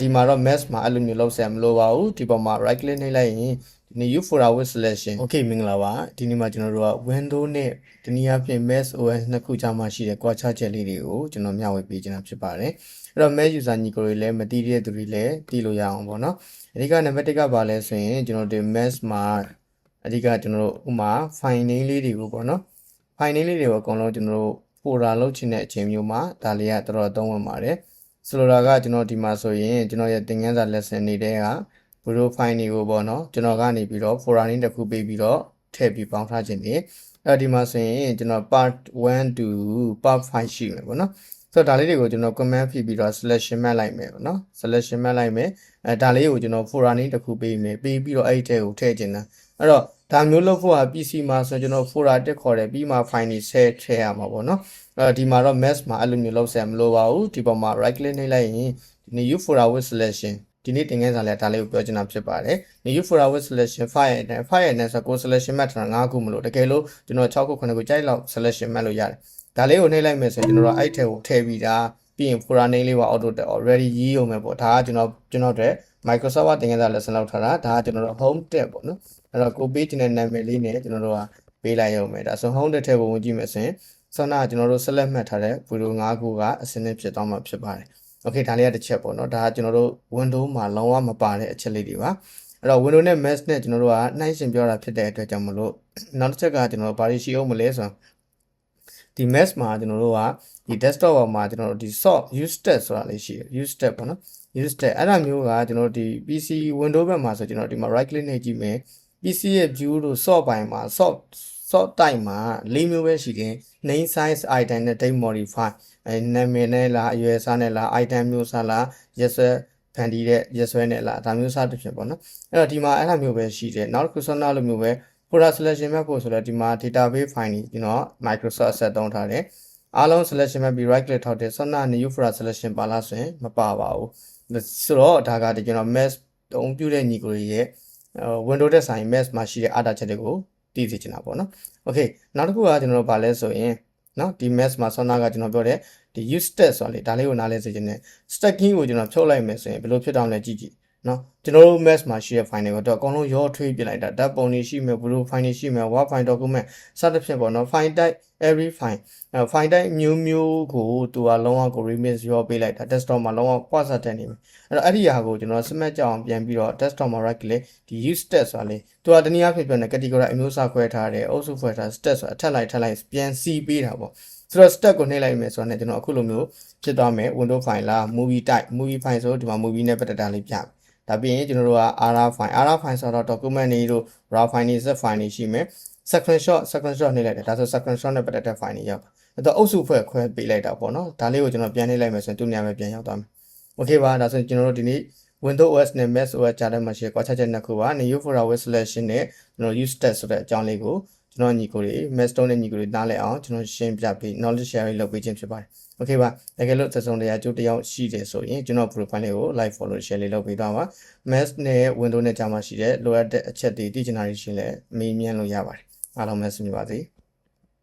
ဒီမှာတော့ mask မှာအဲ့လိုမျိုးလောက်ဆရာမလိုပါဘူးဒီပေါ်မှာ right click နှိပ်လိုက်ရင်ဒီနေ့ you folder with selection okay မင်္ဂလာပါဒီနေ့မှာကျွန်တော်တို့က window နဲ့တနည်းအားဖြင့် mac os နှစ်ခုကြားမှာရှိတဲ့ကွာခြားချက်လေးတွေကိုကျွန်တော်မျှဝေပေးခြင်းဖြစ်ပါတယ်အဲ့တော့ mac user ညီကိုတွေလည်းမသိတဲ့သူတွေလည်းသိလို့ရအောင်ပေါ့နော်အဓိကနံပါတ်1ကပါလဲဆိုရင်ကျွန်တော်တို့ mac မှာအဓိကကျွန်တော်တို့ဥမာ file name လေးတွေကိုပေါ့နော် file name လေးတွေကိုအကုန်လုံးကျွန်တော်တို့ folder လုပ်ချင်တဲ့အချိန်မျိုးမှာဒါလေးကတော်တော်သုံးဝင်ပါတယ် ဆိုလိုတာကကျွန်တော်ဒီမှာဆိုရင်ကျွန်တော်ရဲ့သင်ခန်းစာ lesson နေတဲ့က video file တွေကိုပေါ့နော်ကျွန်တော်ကနေပြီးတော့ folder name တစ်ခုပေးပြီးတော့ထည့်ပြီးပေါင်းထားခြင်းနေအဲ့ဒီမှာဆိုရင်ကျွန်တော် part 1 to part 5ရှိမယ်ပေါ့နော် ဆိုတော့ဒါလေးတွေကိုကျွန်တော် command ဖိပြီးတော့ selection မှတ်လိုက်မယ်ပေါ့နော် selection မှတ်လိုက်မယ်အဲဒါလေးကိုကျွန်တော် folder name တစ်ခုပေးမယ်ပေးပြီးတော့အဲ့ဒီထဲကိုထည့်ခြင်းတာအဲ့တော့ဒါမျိုးလုပ်ဖို့က PC မှာဆိုကျွန်တော် folder တက်ခေါ်တယ်ပြီးမှ file တွေဆက်ထည့်ရမှာပေါ့နော်အဲဒီမှာတော့ mask မှာအဲ့လိုမျိုးလုပ်ဆရာမလိုပါဘူးဒီပေါ်မှာ right click နှိပ်လိုက်ရင်ဒီနေ့ you folder with selection ဒီနေ့တင်ငန်းစာလဲဒါလေးကိုပြောချင်တာဖြစ်ပါတယ်။ new folder with selection file နဲ့ file နဲ့ဆိုကို selection မှတ်ထားတာ9ခုမလို့တကယ်လို့ကျွန်တော်6ခု9ခုကြိုက်လောက် selection မှတ်လို့ရတယ်။ ဒါလေးကိုနှိပ်လိုက်မယ်ဆိုရင်ကျွန်တော်တို့အဲ့ထဲကိုထည့်ပြီးသားပြီးရင် folder name လေးပါ auto already ရေးအောင်မယ်ပေါ့။ဒါကကျွန်တော်ကျွန်တော်တို့ Microsoft ကတင်ငန်းစာ lesson လောက်ထားတာဒါကကျွန်တော်တို့ home tab ပေါ့နော်။အဲ့တော့ကိုပေးချင်တဲ့နာမည်လေးနဲ့ကျွန်တော်တို့ကပေးလိုက်ရုံပဲ။ဒါဆို home tab ထဲကိုဝင်ကြည့်မယ်ဆိုရင်ဆောနာကျွန်တော်တို့ select မှတ်ထားတဲ့ video 5ခုကအစနစ်ဖြစ်သွားမှာဖြစ်ပါတယ်။ okay ဒါလေးကတစ်ချက်ပေါ့နော်ဒါကကျွန်တော်တို့ window မှာလုံးဝမပါတဲ့အချက်လေးတွေပါအဲ့တော့ window နဲ့ mac နဲ့ကျွန်တော်တို့ကနှိုင်းရှင်ပြောတာဖြစ်တဲ့အတွက်ကြောင့်မလို့နောက်တစ်ချက်ကကျွန်တော်တို့ဘာတွေရှိအောင်မလဲဆိုတော့ ဒီ mac မှာကျွန်တော်တို့ကဒီ desktop ပေါ်မှာကျွန်တော်တို့ဒီ sort use stat ဆိုတာလေးရှိတယ် use stat ပေါ့နော် use stat အဲ့ဒါမျိုးကကျွန်တော်တို့ဒီ PC window ဘက်မှာဆိုကျွန်တော်ဒီမှာ right click နဲ့ကြည့်မယ် PC ရဲ့ view တို့ sort ပိုင်းမှာ sort sort type မှာ၄မျိုးပဲရှိတယ် name size item နဲ့ date modify အဲနာမည်နဲ့လားအရွယ်စားနဲ့လား item မျိုးစားလားရက်ဆွဲဖန်တီးတဲ့ရက်ဆွဲနဲ့လားဒါမျိုးစားတစ်ဖြစ်ပေါ့နော်အဲ့တော့ဒီမှာအဲ့လိုမျိုးပဲရှိတယ်နောက်တစ်ခုဆောနာလိုမျိုးပဲ folder selection မှတ်ဖို့ဆိုတော့ဒီမှာ database file ကြီးကျွန်တော် Microsoft Asset သုံးထားတယ်အားလုံး selection မှတ်ပြီး right click ထောက်တယ်ဆောနာ new folder selection ပါလားဆိုရင်မပါပါဘူးဆိုတော့ဒါကဒီကျွန်တော် mass တုံးပြတဲ့ညီကိုရဲ့ window တဲ့ဆိုင် mass မှာရှိတဲ့အားတာချက်တွေကိုတည်စီချင်တာပေါ့နော် okay နောက်တစ်ခုကကျွန်တော်တို့ဗာလဲဆိုရင်နော်ဒီ mass မှာဆောနာကကျွန်တော်ပြောတဲ့ဒီ use stat ဆိုတာလေဒါလေးကိုနားလဲစေချင်တယ် stack key ကိုကျွန်တော်ဖြုတ်လိုက်မယ်ဆိုရင်ဘယ်လိုဖြစ်တောင်လဲကြည့်ကြည့် နော်ကျွန်တော်တို့ mass မှာရှိတဲ့ file တွေကိုတော့အကုန်လုံးရောထွေးပြလိုက်တာဓာတ်ပုံတွေရှိမယ်ဘယ်လို file တွေရှိမယ် word file document စသဖြင့်ပေါ့နော် file type every file အဲ file type မျိုးမျိုးကိုသူကလုံးဝကို remix ရောပေးလိုက်တာ desktop မှာလုံးဝ password တက်နေမယ်အဲ့တော့အဲ့ဒီဟာကိုကျွန်တော် smart ကြအောင်ပြန်ပြီးတော့ desktop မှာ right click ဒီ use stat ဆိုတာလေသူကတနည်းအားဖြင့်ပြောနေ category အမျိုးအစားခွဲထားတယ်အုပ်စုဖွဲ့ထား stat ဆိုတာအထက်လိုက်ထက်လိုက်ပြန်စီးပေးတာပေါ့ဆိုတော့ stack ကိုနှိပ်လိုက်မယ်ဆိုတော့ねကျွန်တော်အခုလိုမျိုးဖြစ်သွားမယ် window file လား movie type movie file ဆိုဒီမှာ movie နဲ့ပတ်သက်တာလေးပြမယ် ဒါပြီးရင်ကျွန်တော်တို့က RAR file RAR file ဆိုတော့ document တွေတို့ raw file တွေ zip file တွေရှိမယ် screenshot screenshot နှိပ်လိုက်တယ်ဒါဆို screenshot နဲ့ပတ်သက်တဲ့ file တွေရောက်အဲ့တော့အုပ်စုဖွဲ့ခွဲပေးလိုက်တာပေါ့နော်ဒါလေးကိုကျွန်တော်ပြန်နှိပ်လိုက်မယ်ဆိုရင်သူ့နေရာမှာပြန်ရောက်သွားမယ် okay ပါဒါဆိုရင်ကျွန်တော်တို့ဒီနေ့ Windows OS နဲ့ Mac OS ကြားထဲမှာရှိတဲ့ကွာခြားချက်နှစ်ခုပါ new folder with selection နဲ့ကျွန်တော် use test ဆိုတဲ့အကြောင်းလေးကို ကျွန်တော်ညီကိုတွေ Mac နဲ့ညီကိုတွေနားလည်အောင်ကျွန်တော်ရှင်းပြပေး knowledge sharing လုပ်ပေးခြင်းဖြစ်ပါတယ် okay ပါတကယ်လို့သစုံတရားကျိုးတယောက်ရှိတယ်ဆိုရင်ကျွန်တော် profile လေးကို live follow share လေးလုပ်ပေးသွားပါ Mac နဲ့ Windows နဲ့ကြားမှာရှိတဲ့လိုအပ်တဲ့အချက်တွေသိချင်တာတွေရှိရင်လည်းမေးမြန်းလို့ရပါတယ်အားလုံးပဲဆွေးနွေးပါစေ